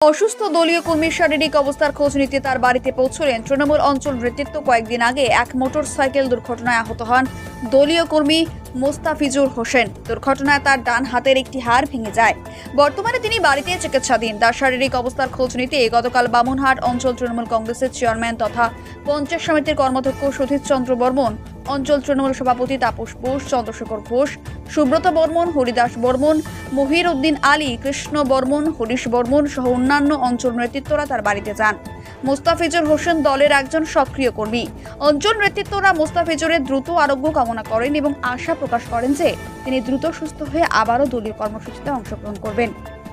অসুস্থ দলীয় কর্মীর শারীরিক অবস্থার খোঁজ নিতে তার বাড়িতে পৌঁছলেন তৃণমূল অঞ্চল নেতৃত্ব কয়েকদিন আগে এক মোটর সাইকেল দুর্ঘটনায় আহত হন দলীয় কর্মী মোস্তাফিজুর হোসেন। দুর্ঘটনায় তার ডান হাতের একটি হাড় ভেঙে যায়। বর্তমানে তিনি বাড়িতে চিকিৎসাধীন। তার শারীরিক অবস্থার খোঁজ নিতে গতকাল বামুনহাট অঞ্চল তৃণমূল কংগ্রেসের চেয়ারম্যান তথা পঞ্চায়েত সমিতির কর্মাধ্যক্ষ সুধীর চন্দ্র বর্মন, অঞ্চল তৃণমূল সভাপতি তাপস বোস, চন্দ্রশেখর ঘোষ সুব্রত বর্মন, হরিদাস বর্মন মহির উদ্দিন আলী, কৃষ্ণ বর্মন, হরিশ বর্মন সহ অন্যান্য অঞ্চল নেতৃত্বরা তার বাড়িতে যান। মোস্তাফিজুর হোসেন দলের একজন সক্রিয় কর্মী। অঞ্চল নেতৃত্বরা মোস্তাফিজুরের দ্রুত আরোগ্য কামনা করেন এবং আশা প্রকাশ করেন যে তিনি দ্রুত সুস্থ হয়ে আবারও দলীয় কর্মসূচিতে অংশগ্রহণ করবেন।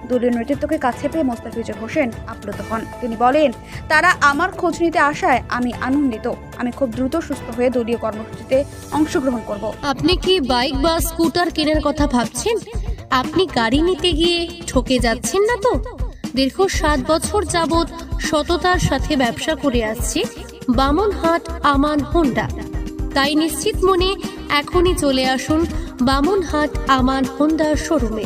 দলীয় নেতৃত্বকে কাছে পেয়ে মোস্তাফিজুর হোসেন আপ্লুত হন। তিনি বলেন, তারা আমার খোঁজ নিতে আসায় আমি আনন্দিত। আমি খুব দ্রুত সুস্থ হয়ে দলীয় কর্মসূচিতে অংশগ্রহণ করব। আপনি কি বাইক বা স্কুটার কেনার কথা ভাবছেন? আপনি গাড়ি নিতে গিয়ে ঠকে যাচ্ছেন না তো? দীর্ঘ সাত বছর যাবৎ সততার সাথে ব্যবসা করে আসছে বামনহাট আমান হোন্ডা। তাই নিশ্চিত মনে এখনই চলে আসুন বামনহাট আমান হোন্ডা শোরুমে।